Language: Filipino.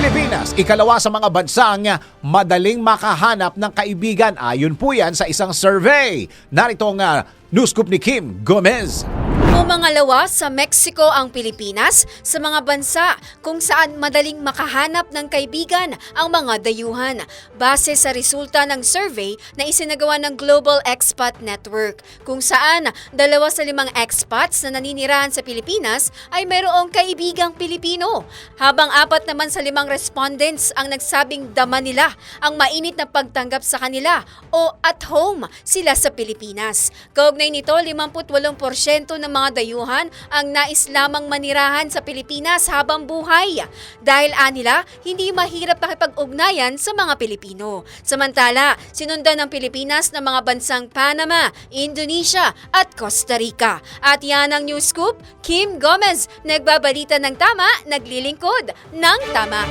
Pilipinas, ikalawa sa mga bansang madaling makahanap ng kaibigan. Ayon po yan sa isang survey. Narito ang uh, news scoop ni Kim Gomez. Pumangalawa sa Mexico ang Pilipinas sa mga bansa kung saan madaling makahanap ng kaibigan ang mga dayuhan base sa resulta ng survey na isinagawa ng Global Expat Network kung saan dalawa sa limang expats na naninirahan sa Pilipinas ay mayroong kaibigang Pilipino habang apat naman sa limang respondents ang nagsabing dama nila ang mainit na pagtanggap sa kanila o at home sila sa Pilipinas. Kaugnay nito, 58% ng mga dayuhan ang nais lamang manirahan sa Pilipinas habang buhay. Dahil anila, hindi mahirap makipag-ugnayan sa mga Pilipino. Samantala, sinundan ng Pilipinas ng mga bansang Panama, Indonesia at Costa Rica. At yan ang News Scoop, Kim Gomez, nagbabalita ng tama, naglilingkod ng tama.